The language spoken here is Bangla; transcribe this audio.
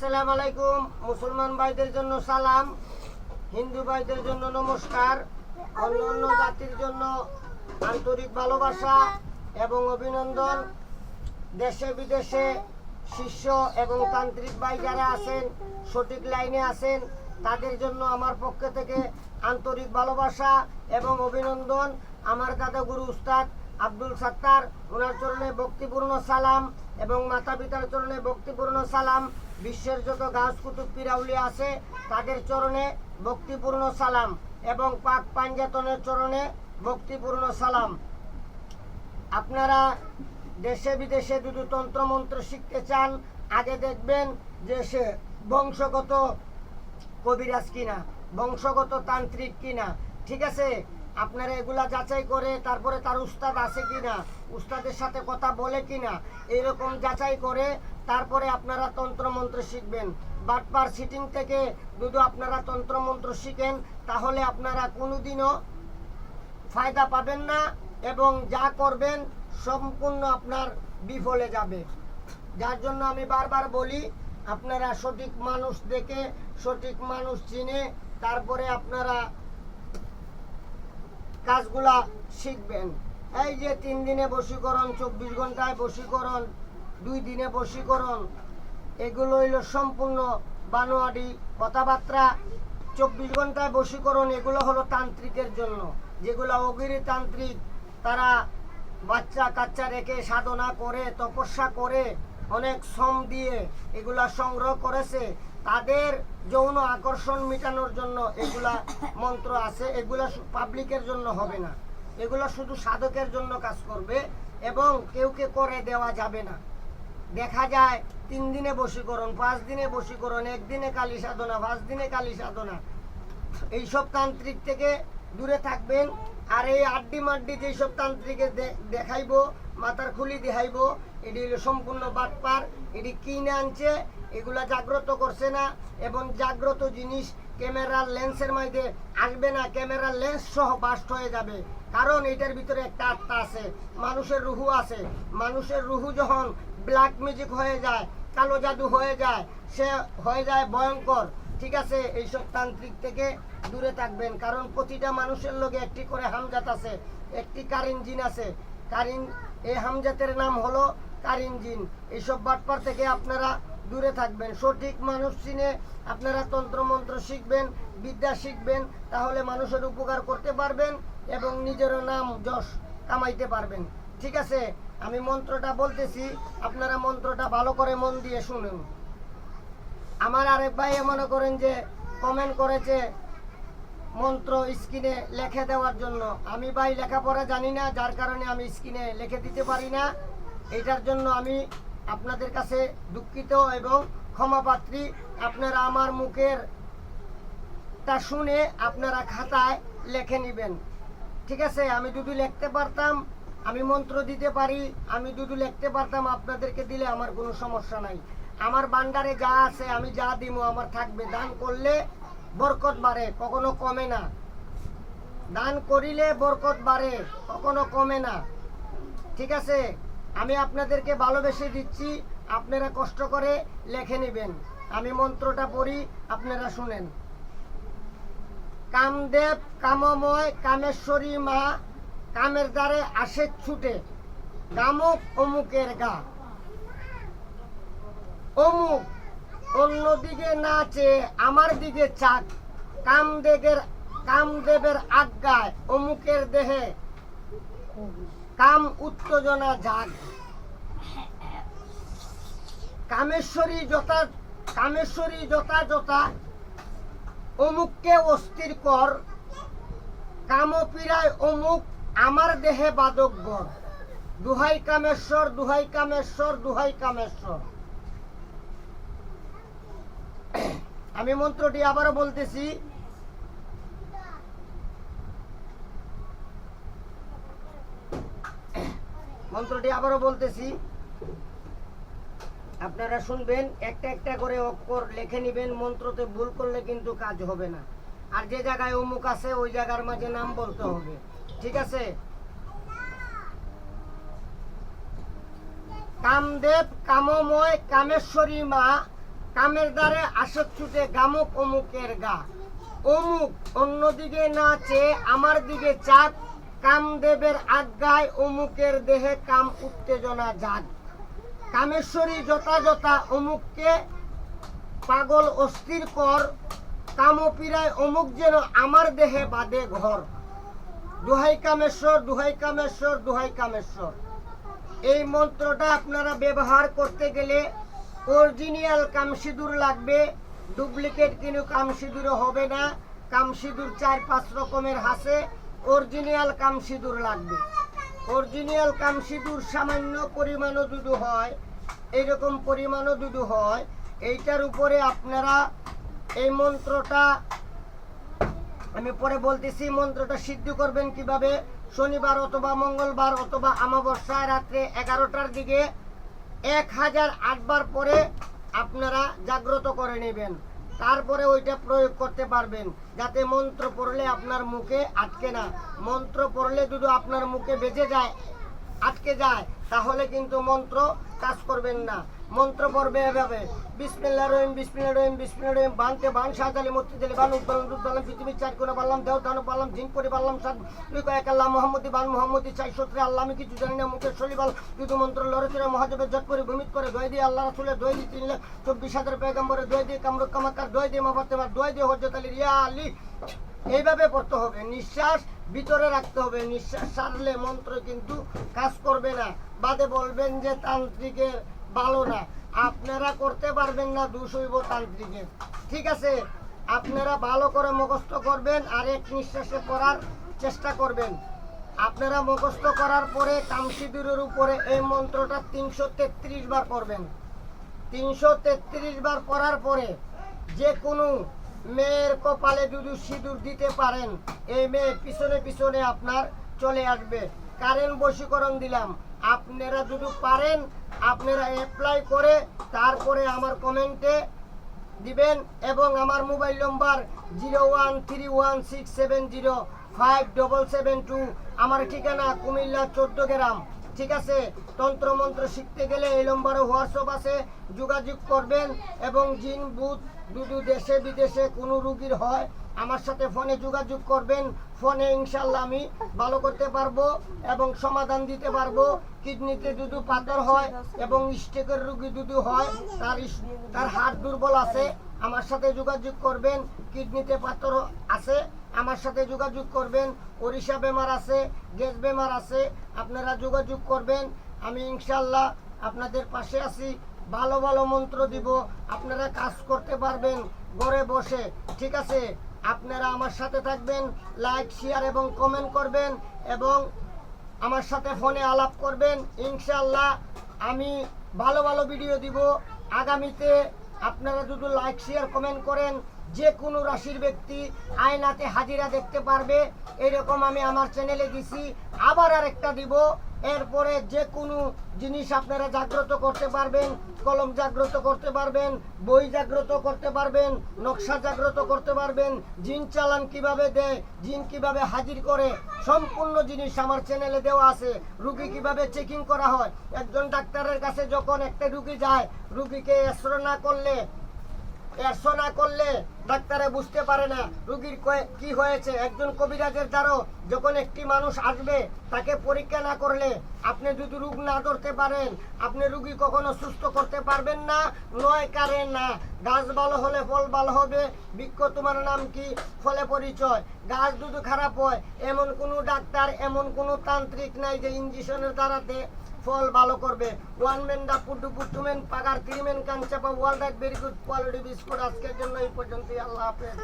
আসসালামু আলাইকুম। মুসলমান ভাইদের জন্য সালাম, হিন্দু ভাইদের জন্য নমস্কার অন্য অন্য জাতির জন্য আন্তরিক ভালোবাসা এবং অভিনন্দন। দেশে বিদেশে শিষ্য এবং তান্ত্রিক ভাই যারা আছেন, সঠিক লাইনে আছেন, তাদের জন্য আমার পক্ষ থেকে আন্তরিক ভালোবাসা এবং অভিনন্দন। আমার দাদা গুরু উস্তাদ আব্দুল সাত্তার ওনার চরণে ভক্তিপূর্ণ সালাম এবং মাতা পিতার চরণে ভক্তিপূর্ণ সালাম। বিশ্বের যত গাছ কুতুব পিরাউলি আছে, তাদের চরণে ভক্তিপূর্ণ সালাম এবং পাক পাঞ্জাতনের চরণে ভক্তিপূর্ণ সালাম। আপনারা দেশে বিদেশে যদি তন্ত্রমন্ত্র শিখতে চান, আগে দেখবেন যে সে বংশগত কবিরাজ কিনা, বংশগত তান্ত্রিক কিনা, ঠিক আছে? আপনারা এগুলা যাচাই করে তারপরে তার উস্তাদ আছে কিনা, উস্তাদের সাথে কথা বলে কিনা এরকম যাচাই করে তারপরে আপনারা তন্ত্রমন্ত্র শিখবেন। বাটপার সিটিং থেকে যদি আপনারা তন্ত্রমন্ত্র শিখেন, তাহলে আপনারা কোনোদিনও ফায়দা পাবেন না এবং যা করবেন সম্পূর্ণ আপনার বিফলে যাবে। যার জন্য আমি বারবার বলি, আপনারা সঠিক মানুষ দেখে, সঠিক মানুষ চিনে, তারপরে আপনারা কাজগুলা শিখবেন। এই যে তিন দিনে বশীকরণ, চব্বিশ ঘন্টায় বশীকরণ, দুই দিনে বশীকরণ, এগুলো হইল সম্পূর্ণ বানোয়াডি কথাবার্তা। চব্বিশ ঘন্টায় বশীকরণ, এগুলো হলো তান্ত্রিকের জন্য। যেগুলো অগিরি তান্ত্রিক, তারা বাচ্চা কাচ্চা রেখে সাধনা করে, তপস্যা করে অনেক শ্রম দিয়ে এগুলা সংগ্রহ করেছে। তাদের যৌন আকর্ষণ মেটানোর জন্য এগুলা মন্ত্র আছে। এগুলা পাবলিকের জন্য হবে না। এগুলা শুধু সাধকের জন্য কাজ করবে এবং কেউকে করে দেওয়া যাবে না। দেখা যায় তিন দিনে বশীকরণ, পাঁচ দিনে বশীকরণ, একদিনে কালী সাধনা, পাঁচ দিনে কালী সাধনা। এইসব তান্ত্রিক থেকে দূরে থাকবেন আর এই আড্ডি মাড্ডি যেসব তান্ত্রিকে দেখাইবো, মাথার খুলি দেখাইবো এটি হলো সম্পূর্ণ বাটপার, এটি কিনে আনছে, এগুলা জাগ্রত করছে না, এবং জাগ্রত জিনিস ক্যামেরার লেন্সের মধ্যে আসবে না, ক্যামেরার লেন্স সহ বাস্ট হয়ে যাবে। কারণ এটার ভিতরে একটা আত্মা আছে, মানুষের রুহু আছে। মানুষের রুহু যখন ব্ল্যাক মিউজিক হয়ে যায়, কালো জাদু হয়ে যায়, সে হয়ে যায় ভয়ঙ্কর। ঠিক আছে, এইসব তান্ত্রিক থেকে দূরে থাকবেন, কারণ প্রতিটা মানুষের লোকে একটি করে হামজাত আছে, একটি কারিন জিন আছে কারিন এই হামজাতের নাম হলো কারিন জিন। এইসব বাটপার থেকে আপনারা দূরে থাকবেন। সঠিক মানুষ চিনে আপনারা তন্ত্রমন্ত্র শিখবেন, বিদ্যা শিখবেন, তাহলে মানুষের উপকার করতে পারবেন এবং নিজেরও নাম যশ কামাইতে পারবেন। ঠিক আছে? আমি মন্ত্রটা বলতেছি, আপনারা মন্ত্রটা ভালো করে মন দিয়ে শুনুন। আমার আরেক ভাই মনে করেন যে কমেন্ট করেছে মন্ত্র স্ক্রিনে লিখে দেওয়ার জন্য। আমি ভাই লেখাপড়া জানি না, যার কারণে আমি স্ক্রিনে লিখে দিতে পারি না। এটার জন্য আমি আপনাদের কাছে দুঃখিত এবং ক্ষমাপাত্রী আপনারা আমার মুখের তা শুনে আপনারা খাতায় লিখে নেবেন। ঠিক আছে? আমি যদি লিখতে পারতাম, আমি মন্ত্র দিতে পারি। আমি যদি লিখতে পারতাম, আপনাদেরকে দিলে আমার কোনো সমস্যা নাই। আমার বান্ডারে যা আছে, আমি যা দিব আমার থাকবে। দান করলে বরকত বাড়ে, কখনো কমে না। দান করিলে বরকত বাড়ে, কখনো কমে না। ঠিক আছে? আমি আপনাদেরকে ভালোবেসে দিচ্ছি, আপনারা কষ্ট করে লেখে নেবেন। আমি মন্ত্রটা পড়ি, আপনারা শুনেন। কামদেব কামময় কামেশ্বরী মা, কামের দ্বারে আসে ছুটে। গামক অমুকের গা। অমুক অন্যদিকে না চেয়ে আমার দিকে চাক। কামদেবের কামদেবের আজ্ঞায় অমুকের দেহে কাম উত্তেজনা জাগ। কামেশ্বরী যথা কামেশ্বরী যথাযথা অমুককে অস্থির কর। কামপীড়ায় অমুক আমার দেহে বাদক বর। দুহাই কামেশ্বর দুহাই কামেশ্বর দুহাই কামেশ্বর। আমি মন্ত্রটি আবারও বলতেছি। মন্ত্রটি আবারও বলতেছি। আপনারা শুনবেন, একটা একটা করে অক্ষর লিখে নেবেন, মন্ত্রতে ভুল করলে কিন্তু কাজ হবে না। আর যে জায়গায় অমুক আছে, ওই জায়গার মাঝে নাম বলতে হবে। ঠিক আছে? কামদেব, কামময়, কামেশ্বরী মা কামের দ্বারে আসত ছুটে গামক অমুকের গা। অমুক অন্যদিকে না চেয়ে আমার দিকে চাপ কামদেবের আজ্ঞায় অমুকের দেহে কাম উত্তেজনা জাগ। কামেশ্বরী যথাযথা অমুককে পাগল অস্থির কর। কামপীড়ায় অমুক যেন আমার দেহে বাদে ঘর। দুহাই কামেশ্বর দুহাই কামেশ্বর দুহাই কামেশ্বর। এই মন্ত্রটা আপনারা ব্যবহার করতে গেলে অরিজিনাল কামসিঁদুর লাগবে। ডুপ্লিকেট কিন্তু কামসিঁদুর হবে না। কামসিঁদুর চার, পাঁচ রকমের হাসে অরিজিনাল কামসিঁদুর লাগবে। অরিজিনাল কামসিঁদুর সামান্য পরিমাণও দুধু হয়। এরকম পরিমাণও দুধু হয়। এইটার উপরে আপনারা এই মন্ত্রটা, আমি পরে বলতেছি, মন্ত্রটা সিদ্ধ করবেন কীভাবে? শনিবার অথবা মঙ্গলবার অথবা আমাবস্যায় রাত্রে এগারোটার দিকে এক হাজার আটবার পরে আপনারা জাগ্রত করে নেবেন। তারপরে ওইটা প্রয়োগ করতে পারবেন, যাতে মন্ত্র পড়লে আপনার মুখে আটকে না। মন্ত্র পড়লে যদি আপনার মুখে বেঁচে যায় আটকে যায়, তাহলে কিন্তু মন্ত্র কাজ করবেন না। মন্ত্র পড়বে এভাবে, বিসমিল্লাহ রহিম বিসমিল্লাহ রহিম বিসমিল্লাহ রহিম, বানতে বান, সাজালি মূর্তি দিলে বান উদ্বালন উদ্বালন পৃথিবীর চার কোনা পারলাম, দেহ দানো পারলাম, জিন করে পারলাম, সাত দুই কয়েক আল্লাহ মোহাম্মদি, বান মোহাম্মদি, চাই সত্রে আল্লাহ আমি কিছু জানি না, মুখের শরীবাল দুটো মন্ত্র লড়েছিল মহাদেবের জট করে ভূমিত করে দই দিয়ে আল্লাহ রাসুলের দই দিয়ে তিন লাখ চব্বিশ হাজার পেগম্বরে দই দিয়ে কামরুক কামাকার দই দিয়ে মহাত্মার দই দিয়ে হজরত আলী রিয়া আলী। এইভাবে পড়তে হবে, নিঃশ্বাস ভিতরে রাখতে হবে। নিঃশ্বাস সারলে মন্ত্র কিন্তু কাজ করবে না। বাদে বলবেন যে তান্ত্রিকের ভালো না। আপনারা করতে পারবেন না দুশৈব তান্ত্রিকের। ঠিক আছে? আপনারা ভালো করে মুখস্থ করবেন আর এক নিঃশ্বাসে করার চেষ্টা করবেন। আপনারা মুখস্থ করার পরে কামসিদুরের উপরে এই মন্ত্রটা তিনশো তেত্রিশ বার করবেন তিনশো তেত্রিশ বার পড়ার পরে যে কোনো মেয়ের কপালে যদি সিঁদুর দিতে পারেন, এই মেয়ে পিছনে পিছনে আপনার চলে আসবে। কারেন্ট বশীকরণ দিলাম। আপনারা যদি পারেন, আপনারা অ্যাপ্লাই করে তারপরে আমার কমেন্টে দিবেন এবং আমার mobile number zero one three one six seven zero five double seven two আমার ঠিকানা কুমিল্লা চোদ্দ গ্রাম। ঠিক আছে? তন্ত্র মন্ত্র শিখতে গেলে এই নম্বরে হোয়াটসঅ্যাপ আছে, যোগাযোগ করবেন এবং জিন বুথ দুদু দেশে বিদেশে কোনো রুগীর হয়, আমার সাথে ফোনে যোগাযোগ করবেন, ফোনে ইনশাল্লাহ আমি ভালো করতে পারব এবং সমাধান দিতে পারব। কিডনিতে দুদু পাথর হয় এবং স্টেকের রুগী দুদু হয়, তার তার হাড় দুর্বল আছে, আমার সাথে যোগাযোগ করবেন, কিডনিতে পাথর আছে, আমার সাথে যোগাযোগ করবেন, ওড়িশা বেমার আছে, গ্যাস বেমার আছে, আপনারা যোগাযোগ করবেন, আমি ইনশাল্লাহ আপনাদের পাশে আছি। ভালো ভালো মন্ত্র দিব। আপনারা কাজ করতে পারবেন ঘরে বসে, ঠিক আছে? আপনারা আমার সাথে থাকবেন লাইক শেয়ার এবং কমেন্ট করবেন এবং আমার সাথে ফোনে আলাপ করবেন। ইনশাল্লাহ আমি ভালো ভালো ভিডিও দিব। আগামীতে আপনারা যদি লাইক শেয়ার কমেন্ট করেন, যে কোনো রাশির ব্যক্তি আয়নাতে হাজিরা দেখতে পারবে। এরকম আমি আমার চ্যানেলে দিছি। আবার আরেকটা দিব। এরপরে যে কোনো জিনিস আপনারা জাগ্রত করতে পারবেন, কলম জাগ্রত করতে পারবেন, বই জাগ্রত করতে পারবেন, নকশা জাগ্রত করতে পারবেন, জিন চালান কীভাবে দেয়, জিন কীভাবে হাজির করে, সম্পূর্ণ জিনিস আমার চ্যানেলে দেওয়া আছে। রুগী কীভাবে চেকিং করা হয়? একজন ডাক্তারের কাছে যখন একটা রুগী যায়, রুগীকে এসর না করলে একশো না করলে ডাক্তারে বুঝতে পারে না রুগীর কি হয়েছে। একজন কবিরাজের দ্বারও যখন একটি মানুষ আসবে, তাকে পরীক্ষা না করলে আপনি যদি রোগ না ধরতে পারেন, আপনি রুগী কখনো সুস্থ করতে পারবেন না। নয় কারে না। গাছ ভালো হলে ফল ভালো হবে। বৃক্ষ তোমার নাম কি? ফলে পরিচয়। গাছ যদি খারাপ হয়, এমন কোনো ডাক্তার, এমন কোনো তান্ত্রিক নাই যে ইঞ্জেকশনের দ্বারাতে ফল ভালো করবে। ওয়ান মেন দা পুটু ম্যান পাগার ক্রিমেন কাঞ্চাপা world very good quality biscuit আজকের জন্য এই পর্যন্তই, আল্লাহ হাফেজ।